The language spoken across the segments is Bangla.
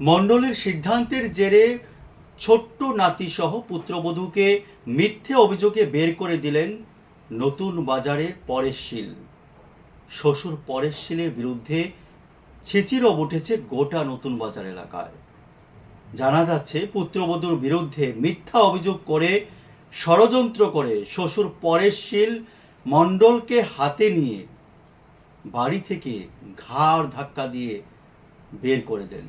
মণ্ডলের সিদ্ধান্তের জেরে ছোট্ট নাতিসহ পুত্রবধূকে মিথ্যে অভিযোগে বের করে দিলেন নতুন বাজারের পরেশ শীল। শ্বশুর পরেশ শীলের বিরুদ্ধে ছিচিরও উঠেছে গোটা নতুন বাজার এলাকায়। জানা যাচ্ছে, পুত্রবধূর বিরুদ্ধে মিথ্যা অভিযোগ করে ষড়যন্ত্র করে শ্বশুর পরেশ শীল মণ্ডলকে হাতে নিয়ে বাড়ি থেকে ঘাড় ধাক্কা দিয়ে বের করে দেন।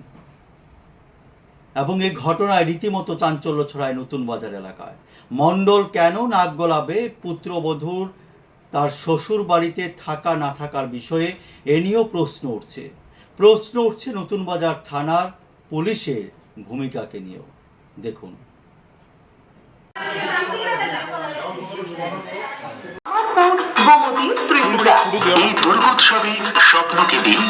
এবং এই ঘটনায় রীতিমতো চাঞ্চল্য ছড়ায় নতুন বাজার এলাকায়। মণ্ডল কেন নাক গলাবে? পুত্রবধূর তার শ্বশুর বাড়িতে থাকা না থাকার বিষয়ে এ নিয়েও প্রশ্ন উঠছে। প্রশ্ন উঠছে নতুন বাজার থানার পুলিশের ভূমিকাকে নিয়েও। দেখুন। এই দুর্গোৎসবে স্বপ্নকে দিন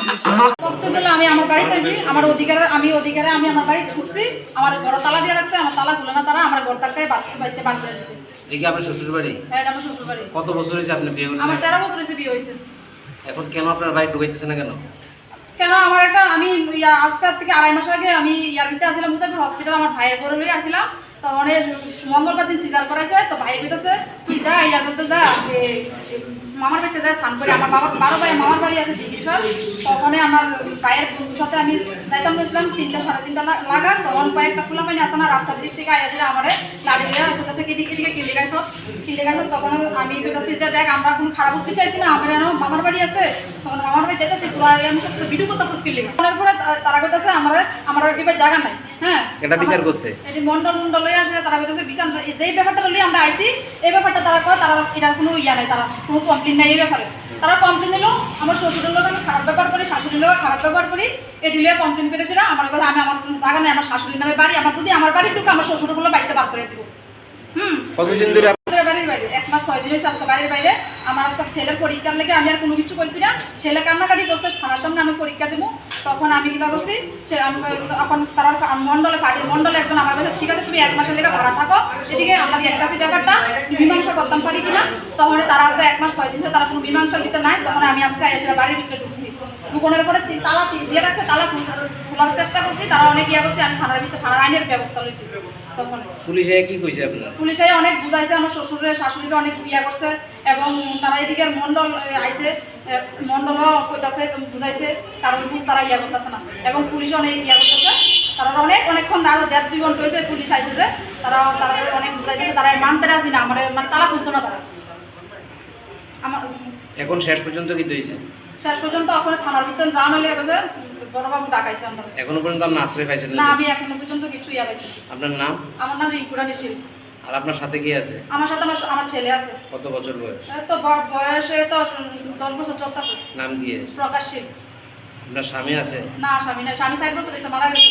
হলো আমি আমার বাড়িতে আছি আমার অধিকারে আমি অধিকারে আমি আমার বাড়ি ঢুকছি আমার ঘর তালা দিয়ে রাখছে আমার তালা খুলে না তারা আমার ঘর তাকে বাড়িতে করে দিছে। এই কি আপনার শ্বশুর বাড়ি? হ্যাঁ এটা আমার শ্বশুর বাড়ি। কত বছর হয়েছে আপনি বিয়ে করছেন? আমার তেরো বছর হয়েছে বিয়ে হয়েছে এখন কেন আপনার বাড়ি ঢুকাইতেছে না কেন? কেন আমার একটা আমি আজকাল থেকে আড়াই মাস আগে আমি ইয়ারবিতে আসছিলাম মুজাফর হসপিটাল আমার ভাইয়ের বড় লই আসছিলাম। তো মানে মঙ্গলবার দিন সিজার করাইছে তো ভাইয়ের ভিতরে তুই যা ইয়ার যা মামার বাড়িতে যা স্নান করে আমার বাবার বারো ভাই মামার বাড়ি আছে দিঘিশ্বর তখন আমার পায়ের বন্ধুর সাথে আমি যাইতাম গেছিলাম তিনটা সাড়ে তিনটা লা- লাগার তখন কয়েকটা খোলা পানি আসে না রাস্তার দিক থেকে আইয়াছিল আমার লাড়ি লিয়া কাছে কি দিকে কিনলে গাইছ কিনলে গাইছ তখন আমি যে দেখ আমরা কোনো খারাপ করতে চাইছি না আমার এনে মামার বাড়ি আছে। তখন মামার বাড়ি যেতেছি পুরো আমি ভিডিও করতেছি কিনলে তারপরে পরে তারা কইতাছে আমার আমার এবার জায়গা নাই। হ্যাঁ? এটা বিচার করছে? এটি মন্ডল মন্ডল লই আসলে তারা কইতাছে বিচার যেই ব্যাপারটা লই আমরা আইছি এই ব্যাপারটা তারা কয় তারা এটার কোনো ইয়া নাই তারা কোনো কমপ্লেন নাই এই ব্যাপারে। তারা কমপ্লেন এলো আমার শ্বশুরের লোক আমি খারাপ ব্যবহার করি শাশুড়ির লোক খারাপ ব্যবহার করি এটি লিয়ে কমপ্লেন করেছিল আমার কথা আমি আমার কোনো জায়গা নাই আমার শাশুড়ির নামে বাড়ি আমার যদি আমার বাড়ি ঢুকে আমার শ্বশুরগুলো বাড়িতে বার করে দিব। হুম। কতদিন ধরে বাড়ির বাইরে এক মাস ছয় দিন হয়েছে আজকে বাড়ির বাইরে। আমার আজকে ছেলের পরীক্ষার লেগে আমি আর কোনো কিছু করছি না। ছেলে কান্নাকাটি করছে থানার সামনে আমি পরীক্ষা দেবো। তখন আমি কিনা করছি এখন তারা মন্ডলে পার্টির মন্ডলে একজন আমার কাছে ঠিক আছে, তুমি এক মাসের লেগে ভাড়া থাকো। এদিকে আমরা দেখতেছি ব্যাপারটা? মীমাংসা করতাম পারি কিনা? তখন তারা আজকে এক মাস ছয় দিন তারা কোনো মীমাংসার ভিতরে নাই। তখন আমি আজকে এসে বাড়ির ভিতরে ঢুকছি। দুপুরের পরে তালা দিয়ে রাখছে তালা খোলার চেষ্টা করছি, তারা অনেক ইয়ে করছে, আমি থানার ভিতরে থানার আইনের ব্যবস্থা লইছি। তখন। পুলিশ কি কইছে আপনার? পুলিশে অনেক বুঝাইছে আমার শ্বশুরের শাশুড়িকে অনেক বিয়া করছে এবং তারা এদিকে মন্ডল আইছে মন্ডলও কইতাছে বুঝাইছে কারণ বুঝ তারা ইয়া করতেছে না। এবং পুলিশ অনেক ইয়া করতেছে। তারা অনেক অনেকক্ষণ দাদা দেড় দুই ঘণ্টা হয়েছে পুলিশ আইছে যে তারা তারা অনেক বুঝাইতেছে তারা মানতে রাজি না আমার মানে তালা খুলতো না তারা। আমার এখন শেষ পর্যন্ত কি হয়েছে শেষ পর্যন্ত ওখানে থানার ভিতরে যাওয়া হলে গেছে বড়বাবু ডাকাইছে আমরা। এখনও পর্যন্ত আপনি আশ্রয় পাইছেন না আমি এখনও পর্যন্ত কিছু ইয়া পাইছি আপনার নাম? আমার নাম রিঙ্কুরানি শীল আর আপনার সাথে কি আছে? আমার সাথে আমার আমার ছেলে আছে। কত বছর বয়স? তো বয়সে তো দশ বছর চলতেছে নাম কি? প্রকাশ শীল। আপনার স্বামী আছে? না স্বামী না স্বামী সাইড বছর গেছে মারা গেছে।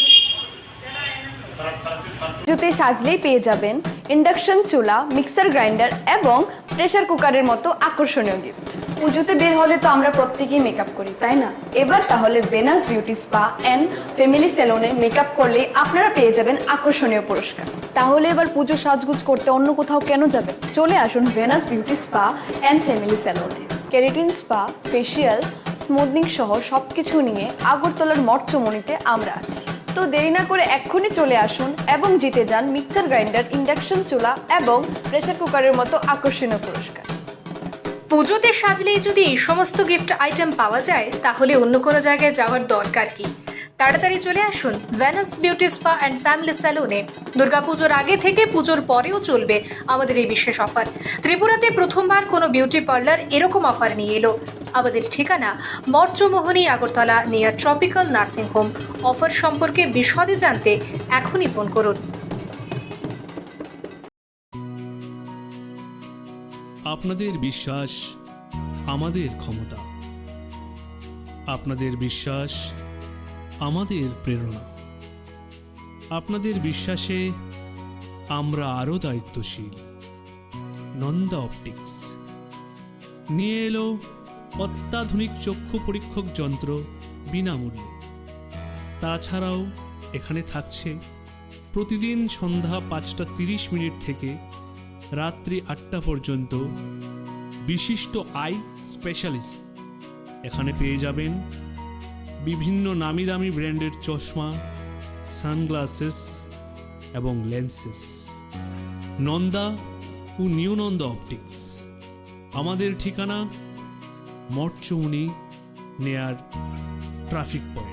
জুতে সাজলেই পেয়ে যাবেন ইন্ডাকশন চুলা, মিক্সার গ্রাইন্ডার এবং প্রেসার কুকারের মতো আকর্ষণীয় গিফট পুজোতে বের হলে তো আমরা প্রত্যেকেই মেকআপ করি, তাই না? এবার তাহলে Venus beauty spa and family সেলুনে মেকআপ করলে আপনারা পেয়ে যাবেন আকর্ষণীয় পুরস্কার। তাহলে এবার পুজো সাজগুজ করতে অন্য কোথাও কেন যাবেন? চলে আসুন Venus beauty spa and family সেলুনে কেরাটিন স্পা ফেসিয়াল স্মুথনিং সহ সবকিছু নিয়ে আগরতলার মঠচমনিতে আমরা আছি। তো দেরি না করে এক্ষুনি চলে আসুন এবং জিতে যান মিক্সার গ্রাইন্ডার ইন্ডাকশন চুলা এবং প্রেসার কুকারের মতো আকর্ষণীয় পুরস্কার। পুজোতে সাজলেই যদি এই সমস্ত গিফট আইটেম পাওয়া যায়, তাহলে অন্য কোনো জায়গায় যাওয়ার দরকার কি? তাড়াতাড়ি চলে আসুন Venus beauty spa and family স্যালুনে দুর্গাপুজোর আগে থেকে পুজোর পরেও চলবে আমাদের এই বিশেষ অফার। ত্রিপুরাতে প্রথমবার কোনো বিউটি পার্লার এরকম অফার নিয়ে এলো। আমাদের ঠিকানা মর্চমোহনী, Agartala near tropical nursing home offer সম্পর্কে বিশদে জানতে এখনই ফোন করুন। আপনাদের বিশ্বাস আমাদের ক্ষমতা। আপনাদের বিশ্বাস আমাদের প্রেরণা। আপনাদের বিশ্বাসে আমরা আরও দায়িত্বশীল। নন্দা অপটিক্স। নিয়ে এলো অত্যাধুনিক চক্ষু পরীক্ষক যন্ত্র বিনামূল্যে। তাছাড়াও এখানে থাকছে প্রতিদিন সন্ধ্যা পাঁচটা তিরিশ মিনিট থেকে রাত্রি আটটা পর্যন্ত বিশিষ্ট আই স্পেশালিস্ট। এখানে পেয়ে যাবেন বিভিন্ন নামি দামি ব্র্যান্ডের চশমা, সানগ্লাসেস এবং লেন্সেস। নন্দা ও নিউ নন্দা অপটিক্স। আমাদের ঠিকানা মঠচৌনি নেয়ার ট্রাফিক পয়েন্ট।